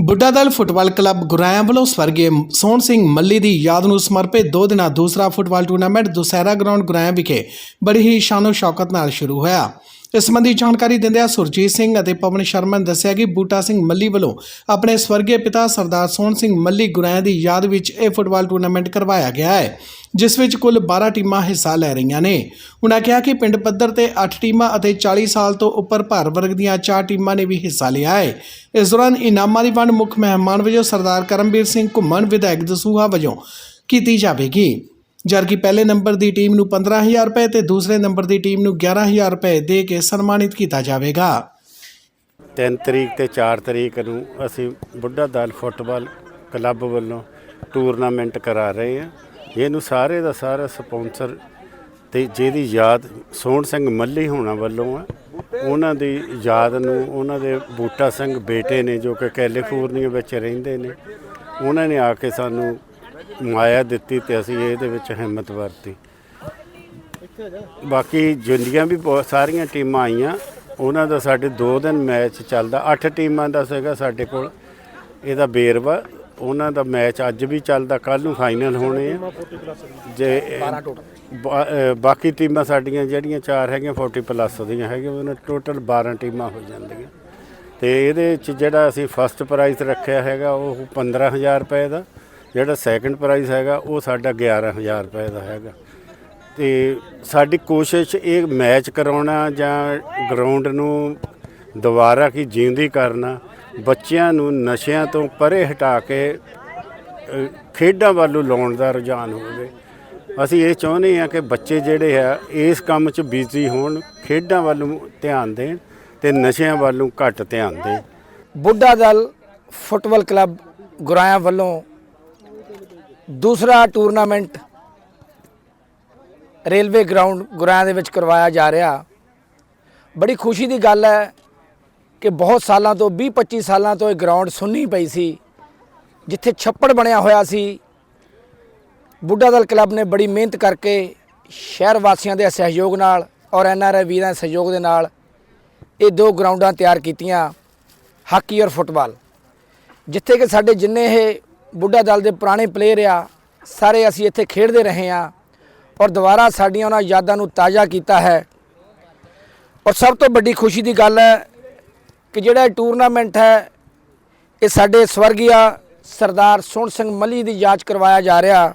ਬੁੱਢਾ Dal football club Guraya ਵੱਲੋਂ ਸਵਰਗੀ ਸੋਹਣ ਸਿੰਘ ਮੱਲੀ ਦੀ ਯਾਦ ਨੂੰ ਸਮਰਪਿਤ ਦੋ ਦਿਨਾਂ ਦੂਸਰਾ football tournament Dussehra ground Guraya ਵਿਖੇ ਬੜੀ ਹੀ ਸ਼ਾਨੋ ਸ਼ੌਕਤ ਨਾਲ ਸ਼ੁਰੂ ਹੋਇਆ। ਇਸ ਸੰਬੰਧੀ ਜਾਣਕਾਰੀ ਦਿੰਦਿਆਂ ਸੁਰਜੀਤ ਸਿੰਘ ਅਤੇ ਪਵਨ ਸ਼ਰਮਾ ਨੇ ਦੱਸਿਆ ਕਿ ਬੂਟਾ ਸਿੰਘ ਮੱਲੀ ਵੱਲੋਂ ਆਪਣੇ ਸਵਰਗੀ ਪਿਤਾ ਸਰਦਾਰ ਸੋਹਣ ਸਿੰਘ ਮੱਲੀ ਗੁਰਾਇਆ ਦੀ ਯਾਦ ਵਿੱਚ ਇਹ ਫੁੱਟਬਾਲ ਟੂਰਨਾਮੈਂਟ ਕਰਵਾਇਆ ਗਿਆ ਹੈ, ਜਿਸ ਵਿੱਚ ਕੁੱਲ 12 ਟੀਮਾਂ ਹਿੱਸਾ ਲੈ ਰਹੀਆਂ ਨੇ। ਉਨ੍ਹਾਂ ਕਿਹਾ ਕਿ ਪਿੰਡ ਪੱਧਰ ਤੇ 8 ਟੀਮਾਂ ਅਤੇ 40 ਸਾਲ ਤੋਂ ਉੱਪਰ ਭਾਰ ਵਰਗ ਦੀਆਂ 4 ਟੀਮਾਂ ਨੇ ਵੀ ਹਿੱਸਾ ਲਿਆ ਹੈ। ਇਸ ਦੌਰਾਨ ਇਨਾਮਾਂ ਦੀ ਵੰਡ ਮੁੱਖ ਮਹਿਮਾਨ ਵਜੋਂ ਸਰਦਾਰ ਕਰਮਵੀਰ ਸਿੰਘ ਘੁੰਮਣ ਵਿਧਾਇਕ ਦਸੂਹਾ ਵਜੋਂ ਕੀਤੀ ਜਾਵੇਗੀ। ਜਦਕਿ ਪਹਿਲੇ ਨੰਬਰ ਦੀ ਟੀਮ ਨੂੰ 15000 ਰੁਪਏ ਤੇ ਦੂਸਰੇ ਨੰਬਰ ਦੀ ਟੀਮ ਨੂੰ 11000 ਰੁਪਏ ਦੇ ਕੇ ਸਨਮਾਨਿਤ ਕੀਤਾ ਜਾਵੇਗਾ। 3 ਤਰੀਕ ਤੇ 4 ਤਰੀਕ ਨੂੰ ਅਸੀਂ ਬੁੱਢਾ ਦਲ ਫੁੱਟਬਾਲ ਕਲੱਬ ਵੱਲੋਂ ਟੂਰਨਾਮੈਂਟ ਕਰਾ ਰਹੇ ਹਾਂ। ਇਹਨੂੰ ਸਾਰੇ ਦਾ ਸਾਰਾ ਸਪਾਂਸਰ ਤੇ ਜਿਹਦੀ ਯਾਦ ਸੋਹਣ ਸਿੰਘ ਮੱਲੀ ਹੋਣਾ ਵੱਲੋਂ ਆ, ਉਹਨਾਂ ਦੀ ਯਾਦ ਨੂੰ ਉਹਨਾਂ ਦੇ ਬੂਟਾ ਸਿੰਘ ਬੇਟੇ ਨੇ ਜੋ ਕਿ ਕੈਲੀਫੋਰਨੀਆ ਵਿੱਚ ਰਹਿੰਦੇ ਨੇ, ਉਹਨਾਂ ਨੇ ਆ ਕੇ ਸਾਨੂੰ ਮਾਇਆ ਦਿੱਤੀ ਤੇ ਅਸੀਂ ਇਹਦੇ ਵਿੱਚ ਹਿੰਮਤ ਵਰਤੀ। ਬਾਕੀ ਜਿੰਨੀਆਂ ਵੀ ਬਹੁਤ ਸਾਰੀਆਂ ਟੀਮਾਂ ਆਈਆਂ ਉਹਨਾਂ ਦਾ ਸਾਡੇ 2 ਦਿਨ ਮੈਚ ਚੱਲਦਾ। 8 ਟੀਮਾਂ ਦਾ ਸੀਗਾ ਸਾਡੇ ਕੋਲ। ਇਹਦਾ ਬੇਰਵਾ ਉਹਨਾਂ ਦਾ ਮੈਚ ਅੱਜ ਵੀ ਚੱਲਦਾ ਕੱਲ ਨੂੰ ਫਾਈਨਲ ਹੋਣੇ ਆ। ਜੇ ਬਾ- ਅ, ਬਾਕੀ ਟੀਮਾਂ ਸਾਡੀਆਂ ਜਿਹੜੀਆਂ ਚਾਰ ਹੈਗੀਆਂ 40 ਪਲੱਸ ਦੀਆਂ ਹੈਗੀਆਂ ਉਹਨਾਂ ਟੋਟਲ 12 ਟੀਮਾਂ ਹੋ ਜਾਂਦੀਆਂ। ਤੇ ਇਹਦੇ ਚ ਜਿਹੜਾ ਅਸੀਂ ਫਸਟ ਪ੍ਰਾਈਜ਼ ਰੱਖਿਆ ਹੈਗਾ ਉਹ 15000 ਰੁਪਏ ਦਾ। ਜਿਹੜਾ ਸੈਕੰਡ ਪ੍ਰਾਈਜ਼ ਹੈਗਾ ਉਹ ਸਾਡਾ 11000 ਰੁਪਏ ਦਾ ਹੈਗਾ। ਤੇ ਸਾਡੀ ਕੋਸ਼ਿਸ਼ ਇਹ ਮੈਚ ਕਰਾਉਣਾ ਜਾਂ ਗਰਾਊਂਡ ਨੂੰ ਦੁਬਾਰਾ ਕੀ ਜਿਉਂਦੀ ਕਰਨਾ ਬੱਚਿਆਂ ਨੂੰ ਨਸ਼ਿਆਂ ਤੋਂ ਪਰੇ ਹਟਾ ਕੇ ਅ, ਖੇਡਾਂ ਵੱਲੋਂ ਲਾਉਣ ਦਾ ਰੁਝਾਨ ਹੋਵੇ। ਅਸੀਂ ਇਹ ਚਾਹੁੰਦੇ ਹਾਂ ਕਿ ਬੱਚੇ ਜਿਹੜੇ ਆ ਇਸ ਕੰਮ 'ਚ ਬਿਜ਼ੀ ਹੋਣ ਖੇਡਾਂ ਵੱਲੋਂ ਧਿਆਨ ਦੇਣ ਤੇ ਨਸ਼ਿਆਂ ਵੱਲੋਂ ਘੱਟ ਧਿਆਨ ਦੇਣ। ਬੁੱਢਾ ਦਲ ਫੁੱਟਬਾਲ ਕਲੱਬ ਗੁਰਾਇਆ ਵੱਲੋਂ ਦੂਸਰਾ ਟੂਰਨਾਮੈਂਟ ਰੇਲਵੇ ਗਰਾਊਂਡ ਗੁਰਾਇਆ ਦੇ ਵਿੱਚ ਕਰਵਾਇਆ ਜਾ ਰਿਹਾ। ਬੜੀ ਖੁਸ਼ੀ ਦੀ ਗੱਲ ਹੈ ਕਿ ਬਹੁਤ ਸਾਲਾਂ ਤੋਂ 20 25 ਸਾਲਾਂ ਤੋਂ ਇਹ ਗਰਾਊਂਡ ਸੁੰਨੀ ਪਈ ਸੀ, ਜਿੱਥੇ ਛੱਪੜ ਬਣਿਆ ਹੋਇਆ ਸੀ। ਬੁੱਢਾ ਦਲ ਕਲੱਬ ਨੇ ਬੜੀ ਮਿਹਨਤ ਕਰਕੇ ਸ਼ਹਿਰ ਵਾਸੀਆਂ ਦੇ ਸਹਿਯੋਗ ਨਾਲ ਔਰ ਐਨਆਰਆਈ ਵੀਰਾਂ ਦੇ ਸਹਿਯੋਗ ਦੇ ਨਾਲ ਇਹ ਦੋ ਗਰਾਊਂਡਾਂ ਤਿਆਰ ਕੀਤੀਆਂ, ਹਾਕੀ ਔਰ ਫੁੱਟਬਾਲ। ਜਿੱਥੇ ਕਿ ਸਾਡੇ ਜਿੰਨੇ ਇਹ ਬੁੱਢਾ ਦਲ ਦੇ ਪੁਰਾਣੇ ਪਲੇਅਰ ਆ, ਸਾਰੇ ਅਸੀਂ ਇੱਥੇ ਖੇਡਦੇ ਰਹੇ ਆ ਔਰ ਦੁਬਾਰਾ ਸਾਡੀਆਂ ਉਹਨਾਂ ਯਾਦਾਂ ਨੂੰ ਤਾਜ਼ਾ ਕੀਤਾ ਹੈ। ਔਰ ਸਭ ਤੋਂ ਵੱਡੀ ਖੁਸ਼ੀ ਦੀ ਗੱਲ ਹੈ ਕਿ ਜਿਹੜਾ ਇਹ ਟੂਰਨਾਮੈਂਟ ਹੈ, ਇਹ ਸਾਡੇ ਸਵਰਗੀਆ ਸਰਦਾਰ ਸੋਹਣ ਸਿੰਘ ਮੱਲੀ ਦੀ ਯਾਦ ਕਰਵਾਇਆ ਜਾ ਰਿਹਾ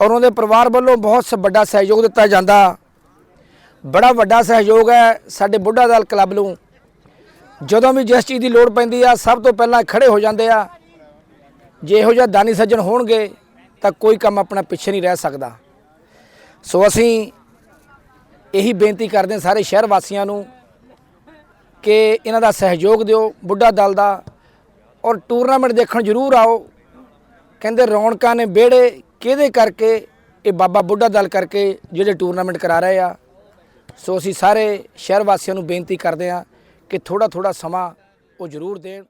ਔਰ ਉਹਦੇ ਪਰਿਵਾਰ ਵੱਲੋਂ ਬਹੁਤ ਸ- ਵੱਡਾ ਸਹਿਯੋਗ ਦਿੱਤਾ ਜਾਂਦਾ। ਬੜਾ ਵੱਡਾ ਸਹਿਯੋਗ ਹੈ ਸਾਡੇ ਬੁੱਢਾ ਦਲ ਕਲੱਬ ਨੂੰ। ਜਦੋਂ ਵੀ ਜਿਸ ਚੀਜ਼ ਦੀ ਲੋੜ ਪੈਂਦੀ ਆ, ਸਭ ਤੋਂ ਪਹਿਲਾਂ ਖੜੇ ਹੋ ਜਾਂਦੇ ਆ। ਜੇ ਇਹੋ ਜਿਹਾ ਦਾਨੀ ਸੱਜਣ ਹੋਣਗੇ, ਤਾਂ ਕੋਈ ਕੰਮ ਆਪਣਾ ਪਿੱਛੇ ਨਹੀਂ ਰਹਿ ਸਕਦਾ। ਸੋ ਅਸੀਂ ਇਹੀ ਬੇਨਤੀ ਕਰਦੇ ਹਾਂ ਸਾਰੇ ਸ਼ਹਿਰ ਵਾਸੀਆਂ ਨੂੰ ਕਿ ਇਹਨਾਂ ਦਾ ਸਹਿਯੋਗ ਦਿਓ, ਬੁੱਢਾ ਦਲ ਦਾ, ਔਰ ਟੂਰਨਾਮੈਂਟ ਦੇਖਣ ਜ਼ਰੂਰ ਆਓ। ਕਹਿੰਦੇ ਰੌਣਕਾਂ ਨੇ ਵਿਹੜੇ ਕਿਹਦੇ ਕਰਕੇ? ਇਹ ਬਾਬਾ ਬੁੱਢਾ ਦਲ ਕਰਕੇ ਜਿਹੜੇ ਟੂਰਨਾਮੈਂਟ ਕਰਾ ਰਹੇ ਆ। ਸੋ ਅਸੀਂ ਸਾਰੇ ਸ਼ਹਿਰ ਵਾਸੀਆਂ ਨੂੰ ਬੇਨਤੀ ਕਰਦੇ ਹਾਂ ਕਿ ਥੋੜਾ ਥੋੜਾ ਸਮਾਂ ਉਹ ਜ਼ਰੂਰ ਦੇਣ।